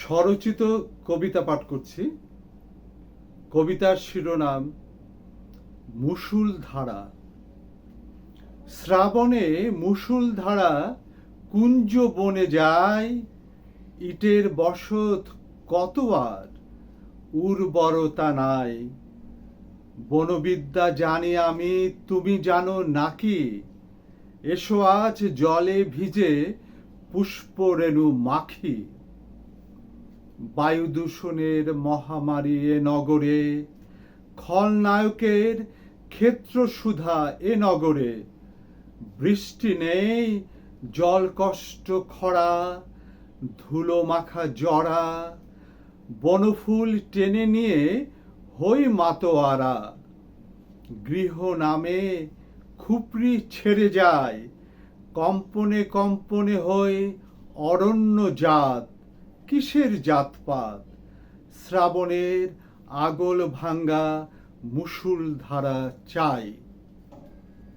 স্বরচিত কবিতা পাঠ করছি। কবিতার শিরোনাম মুসুল ধারা। শ্রাবণে মুসুল ধারা, কুঞ্জ বনে যায় ইটের বসত কত আর, উর্বরতা নাই। বনবিদ্যা জানি আমি, তুমি জানো নাকি? এসো আজ জলে ভিজে পুষ্পরেণু মাখি। বায়ু দূষণের মহামারী এ নগরে, খলনায়কের ক্ষেত্র সুধা এ নগরে। বৃষ্টি নেই, জল কষ্ট খরা, ধুলো মাখা জরা, বনফুল টেনে নিয়ে হই মাতোয়ারা। গৃহ নামে খুপড়ি ছেড়ে যায়, কম্পনে কম্পনে হয়ে অরণ্য জাত। কিসের জাতপাত? শ্রাবণের আগল ভাঙ্গা মুসুল ধারা চাই।